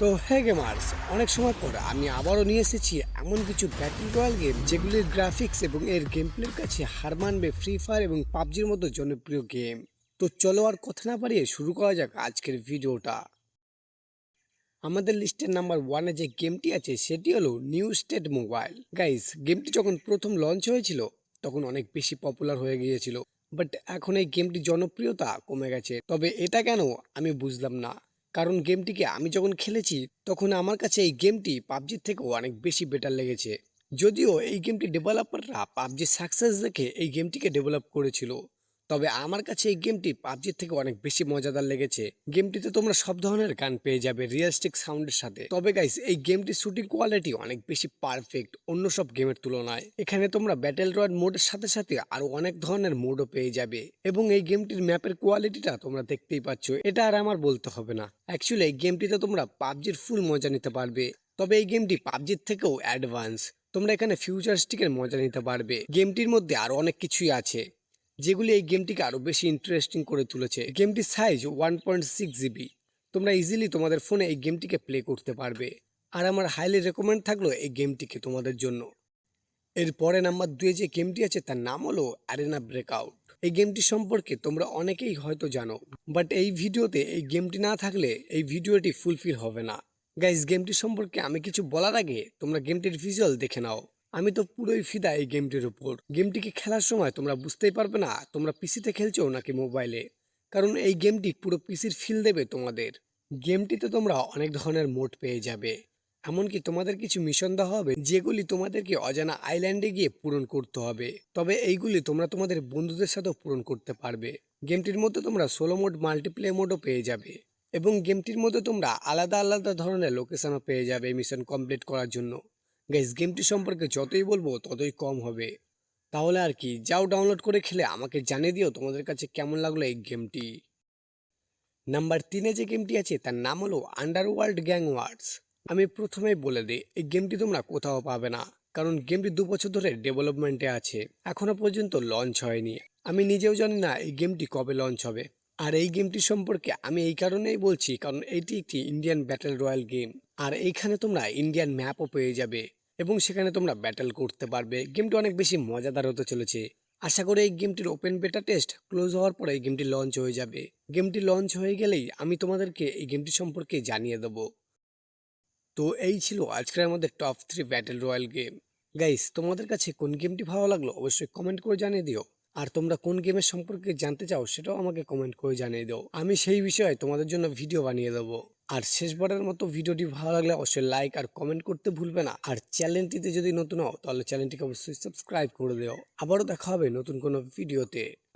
তো হ্যাঁ গেমার্স অনেক সময় পর আমি আবারও নিয়ে এসেছি এমন কিছু ব্যাটল রয়্যাল গেম যেগুলির গ্রাফিক্স এবং এর গেম প্লের কাছে হার মানবে ফ্রি ফায়ার এবং পাবজির মতো জনপ্রিয় গেম তো চলো আর কথা না বাড়িয়ে শুরু করা যাক আজকের ভিডিওটা। আমাদের লিস্টের নাম্বার ওয়ানে যে গেমটি আছে, সেটি হলো নিউ স্টেট মোবাইল গাইস গেমটি যখন প্রথম লঞ্চ হয়েছিল, তখন অনেক বেশি পপুলার হয়ে গিয়েছিল। বাট এখন এই গেমটি জনপ্রিয়তা কমে গেছে। তবে এটা কেন আমি বুঝলাম না। কারণ গেমটিকে আমি যখন খেলেছি, তখন আমার কাছে এই গেমটি পাবজির থেকেও অনেক বেশি বেটার লেগেছে। যদিও এই গেমটি ডেভেলপাররা পাবজির সাকসেস দেখে এই গেমটিকে ডেভেলপ করেছিল। তবে আমার কাছে এই গেমটি পাবজির থেকে অনেক বেশি মজাদার লেগেছে। গেমটিতে তোমরা সব ধরনের গান পেয়ে যাবে রিয়েলিস্টিক সাউন্ডের সাথে। তবে গাইস এই গেমটির শুটিং কোয়ালিটি অনেক বেশি পারফেক্ট অন্য সব গেমের তুলনায়। এখানে তোমরা ব্যাটেল রয়্যাল মোডের সাথে সাথে আরও অনেক ধরনের মোডও পেয়ে যাবে। এবং এই গেমটির ম্যাপের কোয়ালিটিটা তোমরা দেখতেই পাচ্ছ, এটা আর আমার বলতে হবে না। অ্যাকচুয়ালি এই গেমটিতে তোমরা পাবজির ফুল মজা নিতে পারবে। তবে এই গেমটি পাবজির থেকেও অ্যাডভান্স তোমরা এখানে ফিউচারিস্টিকের মজা নিতে পারবে। গেমটির মধ্যে আরও অনেক কিছুই আছে। যেগুলি এই গেমটিকে আরও বেশি ইন্টারেস্টিং করে তুলেছে। গেমটির size one point six GB তোমরা ইজিলি তোমাদের ফোনে এই গেমটিকে প্লে করতে পারবে। আর আমার হাইলি রেকমেন্ড থাকল এই গেমটিকে তোমাদের জন্য। এর এরপরে নাম্বার দুয়ে যে গেমটি আছে, তার নাম হলো অ্যারেনা ব্রেকআউট এই গেমটি সম্পর্কে তোমরা অনেকেই হয়তো জানো বাট এই ভিডিওতে এই গেমটি না থাকলে এই ভিডিওটি ফুলফিল হবে না। গাইজ গেমটি সম্পর্কে আমি কিছু বলার আগে তোমরা গেমটির ভিজুয়াল দেখে নাও। আমি তো পুরোই ফিদা এই গেমটির উপর। গেমটিকে খেলার সময় তোমরা বুঝতেই পারবে না, তোমরা পিসিতে খেলছো নাকি মোবাইলে? কারণ এই গেমটি পুরো পিসির ফিল দেবে তোমাদের। গেমটিতে তোমরা অনেক ধরনের মোড পেয়ে যাবে। এমনকি তোমাদের কিছু মিশন দেওয়া হবে, যেগুলি তোমাদেরকে অজানা আইল্যান্ডে গিয়ে পূরণ করতে হবে। তবে এইগুলি তোমরা তোমাদের বন্ধুদের সাথেও পূরণ করতে পারবে। গেমটির মধ্যে তোমরা সোলো মোড মাল্টিপ্লে মোডও পেয়ে যাবে। এবং গেমটির মধ্যে তোমরা আলাদা আলাদা ধরনের লোকেশনও পেয়ে যাবে মিশন কমপ্লিট করার জন্য। গাইস গেমটি সম্পর্কে যতই বলব, ততই কম হবে। তাহলে আর কি, যাও ডাউনলোড করে খেলে আমাকে জানিয়ে দিও তোমাদের কাছে কেমন লাগল এই গেমটি নাম্বার তিনে যে গেমটি আছে, তার নাম হলো আন্ডারওয়ার্ল্ড গ্যাং ওয়ার্ডস আমি প্রথমেই বলে দিই, এই গেমটি তোমরা কোথাও পাবে না, কারণ গেমটি দু বছর ধরে ডেভেলপমেন্টে আছে, এখনও পর্যন্ত লঞ্চ হয়নি। আমি নিজেও জানি না এই গেমটি কবে লঞ্চ হবে। আর এই গেমটি সম্পর্কে আমি এই কারণেই বলছি, কারণ এটি একটি ইন্ডিয়ান ব্যাটেল রয়্যাল গেম আর এইখানে তোমরা ইন্ডিয়ান ম্যাপও পেয়ে যাবে। এবং সেখানে তোমরা ব্যাটেল করতে পারবে। গেমটি অনেক বেশি মজাদার হতে চলেছে। আশা করি এই গেমটির ওপেন বেটা টেস্ট ক্লোজ হওয়ার পরে এই গেমটি লঞ্চ হয়ে যাবে। গেমটি লঞ্চ হয়ে গেলেই আমি তোমাদেরকে এই গেমটি সম্পর্কে জানিয়ে দেবো। তো এই ছিল আজকের আমাদের top three battle royale game guys তোমাদের কাছে কোন গেমটি ভালো লাগল অবশ্যই কমেন্ট করে জানিয়ে দিও। আর তোমরা কোন গেমের সম্পর্কে জানতে চাও সেটাও আমাকে কমেন্ট করে জানিয়ে দাও। আমি সেই বিষয়ে তোমাদের জন্য ভিডিও বানিয়ে দেবো। আর শেষবারের মতো ভিডিওটি ভালো লাগলে অবশ্যই লাইক আর কমেন্ট করতে ভুলবে না। আর চ্যানেলটিতে যদি নতুন হও, তাহলে চ্যানেলটিকে অবশ্যই সাবস্ক্রাইব করে দিও। আবারও দেখা হবে নতুন কোনো ভিডিওতে।